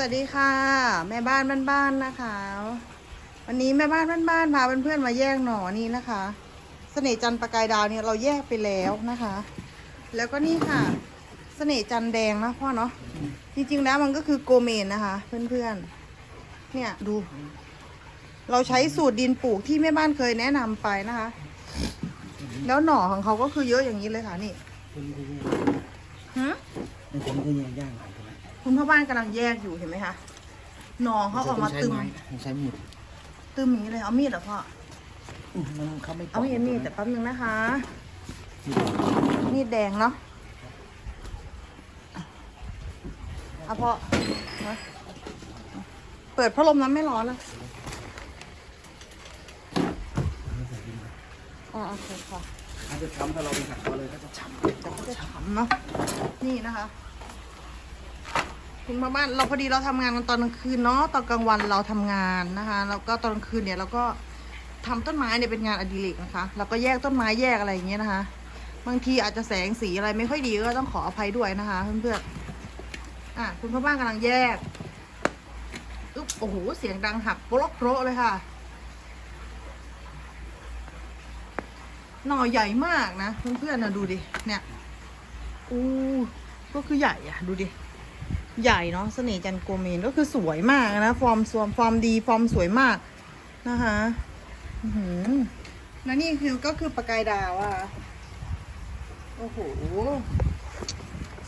สวัสดีค่ะ แม่บ้านบ้านๆนะคะ วันนี้แม่บ้านบ้านๆพาเพื่อนๆมาแยกหน่อนี่นะคะเสน่ห์จันทร์ประกายดาวเนี่ยเราแยกไปแล้วนะคะ แล้วก็นี่ค่ะเสน่ห์จันทร์แดงนะพ่อเนาะจริงๆแล้วมันก็คือโกเมนนะคะ เพื่อนๆเนี่ยดู เราใช้สูตรดินปลูกที่แม่บ้านเคยแนะนำไปนะคะ แล้วหน่อของเขาก็คือเยอะอย่างนี้เลยค่ะนี่คุณก็แยกหืมในผมก็แยกย่าง คุณพ่อบ้านกำลังแยกอยู่เห็นไหมคะหน่อเขาออกมาตึม ใช้มีดตึมอย่างนี้เลย เอามีดเหรอพ่อ อืมมันเขาไม่เอามีดมีดแต่แป๊บนึงนะคะ มีดมีดแดงเนาะเอาพ่อมาเปิดพัดลมน้ำไม่ร้อนเลยอ่าโอเคค่ะถ้าจะช้ำถ้าเราไปหักเขาเลยก็จะช้ำจะจะฉ่ำเนาะนี่นะคะ คุณมาบ้านเราพอดีเราทำงานกันตอนกลางคืนเนาะตอนกลางวันเราทำงานนะคะแล้วก็ตอนกลางคืนเนี่ยเราก็ทำต้นไม้เนี่ยเป็นงานอดิเรกนะคะเราก็แยกต้นไม้แยกอะไรอย่างเงี้ยนะคะ บางทีอาจจะแสงสีอะไรไม่ค่อยดีก็ต้องขออภัยด้วยนะคะเพื่อนๆอะคุณพ่อบ้านกำลังแยกอุ๊บโอ้โหเสียงดังหักโปรกโปรเลยค่ะหน่อใหญ่มากนะเพื่อนๆนะดูดิเนี่ยอู้ก็คือใหญ่อะดูดิ ใหญ่เนาะเสน่ห์จันโกเมนก็คือสวยมากนะ ฟอร์มสวมฟอร์มดี ฟอร์มสวยมากนะคะแล้วนี่คือก็คือประกายดาวอะโอ้โห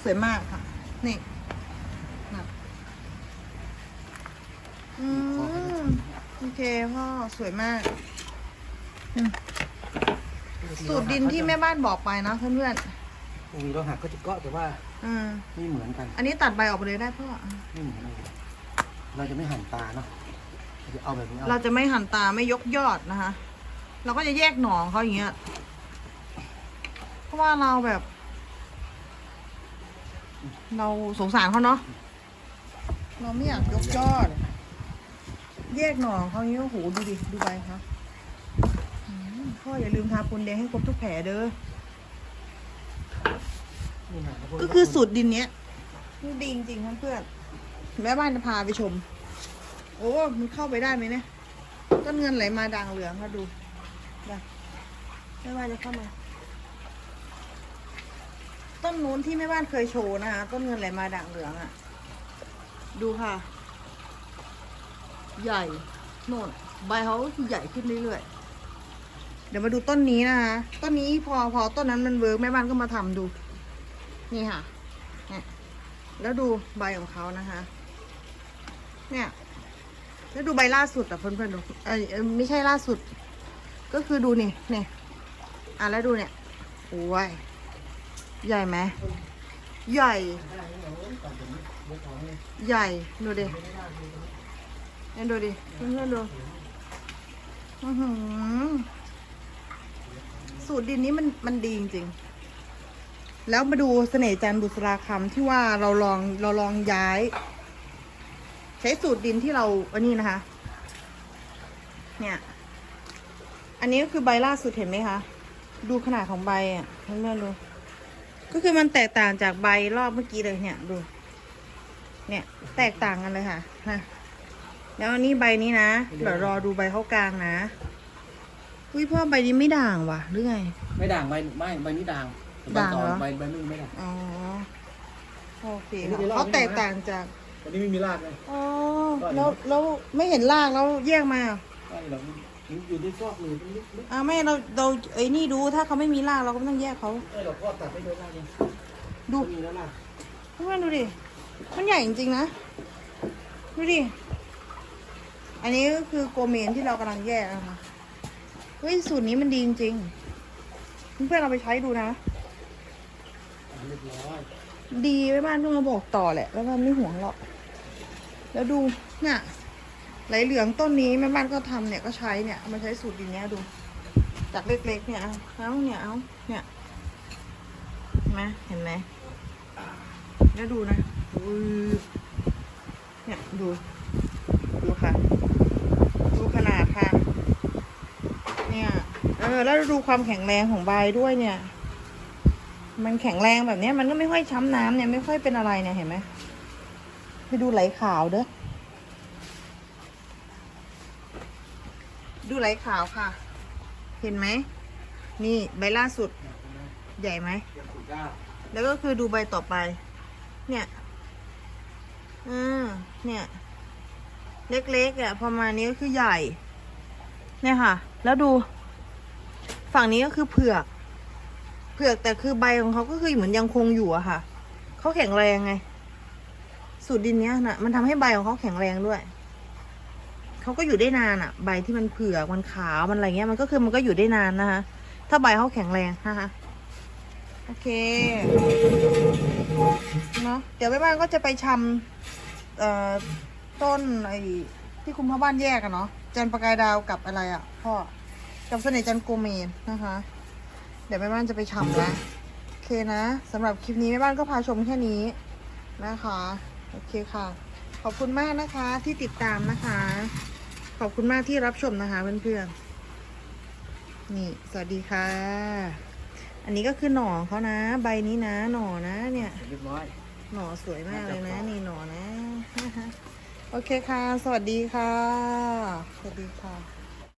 สวยมากค่ะ นี่นะอืมโอเคพ่อ สวยมากสูตรดินที่แม่บ้านบอกไปนะเพื่อนตรงนี้เราหักก็จะเกาะแต่ว่า อืมไม่เหมือนกัน อันนี้ตัดใบออกไปเลยได้พ่อไม่เหมือนกันเราจะไม่หั่นตาเนาะเราจะเอาแบบนี้เอาเราจะไม่หันตาไม่ยกยอดนะคะ เราก็จะแยกหนองเขาอย่างเงี้ย เพราะว่าเราแบบ เราสงสารเขาเนาะ เราไม่อยากยกยอด แยกหนองเขาอย่างเงี้ยโอ้โหดูดิ ดูใบเขาอืมพ่ออย่าลืมทาปูนแดงให้ครบทุกแผลเด้อนี่นะแล้ว ก็คือสูตรดินเนี้ยมันดีจริงๆเพื่อนๆแม่บ้านจะพาไปชม โอ้มันเข้าไปได้ไหมเนี่ยต้นเงินไหลมาด่างเหลืองมาดูได้แม่บ้านจะเข้ามา ต้นนู้นที่แม่บ้านเคยโชว์นะคะต้นเงินไหลมาด่างเหลืองอะ่ะ ดูค่ะ ใหญ่โน่นใบเขาใหญ่ขึ้นเรื่อยๆเดี๋ยวมาดูต้นนี้นะคะ ต้นนี้พอพอต้นนั้นมันเวิร์กแม่บ้านก็มาทำดู นี่ค่ะเนี่ยแล้วดูใบของเขานะคะ เนี่ย แล้วดูใบล่าสุดอะเพื่อนๆดูเอยเอยไม่ใช่ล่าสุด ก็คือดูนี่เนี่ยอะแล้วดูเนี่ยโอ้ยใหญ่ไหมใหญ่ ใหญ่ดูดิเนี่ยดูดิเพื่อนๆดูอือหือสูตรดินนี้มันมันดีจริงๆ แล้วมาดูเสน่ห์จันบุษราคำที่ว่าเราลองเราลองย้าย ใช้สูตรดินที่เราอันนี้นะคะ เนี่ย อันนี้ก็คือใบล่าสุดเห็นไหมคะ ดูขนาดของใบอะเพื่อนๆดู ก็คือมันแตกต่างจากใบรอบเมื่อกี้เลยเนี่ยดู เนี่ยแตกต่างกันเลยค่ะนะแล้วอันนี้ใบนี้นะเดี๋ยวรอดูใบเข้ากลางนะ อุ้ยพ่อใบนี้ไม่ด่างว่ะหรือไง ไม่ด่างใบไม่ใบนี้ด่าง ใบด่างต่อเหรอ ใบใบไม่ไม่ด่างอ๋อโอเคอันนี้ค่ะเดี๋ยวรอบเขาแตกนี้นะต่างจากอันนี้ไม่มีรากเลยอ๋อแล้วแล้วไม่เห็นรากแล้วแยกมาเหรอไม่หรอกมันอยู่ในซอกหรือลึกอ่าไม่เราเราไอ้นี่ดูถ้าเขาไม่มีรากเราก็ไม่ต้องแยกเขาๆไอ้เราก็ตัดไม่โดนรากเลยดูมีแล้วรากเพื่อนๆดูดิมันใหญ่จริงๆนะดูดิอันนี้ก็คือโกเมนที่เรากำลังแยกนะคะเฮ้ยสูตรนี้มันดีจริงๆเพื่อนๆเราไปใช้ดูนะ เรียบร้อยดีไว้บ้านก็มาบอกต่อแหละแล้วบ้านไม่ห่วงหรอก แล้วดูเนี่ยไหลเหลืองต้นนี้แม่บ้านก็ทำเนี่ยก็ใช้เนี่ยมาใช้สูตรดินเนี้ยดู จากเล็กๆเนี่ยเอาเอาเนี่ยเอาเนี่ยเห็นไหมเห็นไหมแล้วดูนะเนี่ยดู ดูค่ะ ดูขนาดค่ะ เนี่ย เออ แล้วดูความแข็งแรงของใบด้วยเนี่ย มันแข็งแรงแบบนี้มันก็ไม่ค่อยช้ำน้ำเนี่ยไม่ค่อยเป็นอะไรเนี่ยเห็นไหมไปดูไหลขาวเด้อดูไหลขาวค่ะ เห็นไหม นี่ใบล่าสุด ใหญ่ไหมเตรียมขุดแล้วก็คือดูใบต่อไป เนี่ยอืมเนี่ย เล็กๆอะประมาณนี้ก็คือใหญ่ เนี่ยค่ะ แล้วดู ฝั่งนี้ก็คือเผือก เผือกแต่คือใบของเขาก็คือเหมือนยังคงอยู่อะค่ะเขาแข็งแรงไง สูตรดินเนี้ยนะมันทำให้ใบของเขาแข็งแรงด้วยเขาก็อยู่ได้นานอะใบที่มันเผือกมันขาวมันอะไรเงี้ยมันก็คือมันก็อยู่ได้นานนะคะถ้าใบเขาแข็งแรงนะคะโอเคเนาะเดี๋ยวแม่บ้านก็จะไปชำเอ่อต้นไอ้ที่คุมพ่อบ้านแยกอะเนาะจันประกายดาวกับอะไรอะพ่อกับเสน่ห์จันโกเมนนะคะ เดี๋ยวแม่บ้านจะไปชำแล้วโอเคนะสำหรับคลิปนี้แม่บ้านก็พาชมแค่นี้นะคะ โอเคค่ะ ขอบคุณมากนะคะที่ติดตามนะคะ ขอบคุณมากที่รับชมนะคะเพื่อนๆนี่ สวัสดีค่ะ อันนี้ก็คือหน่อเขานะ ใบนี้นะ หน่อนะ เนี่ยเรียบร้อยหน่อสวยมากเลยนะ นี่หน่อนะ โอเคค่ะ สวัสดีค่ะ สวัสดีค่ะ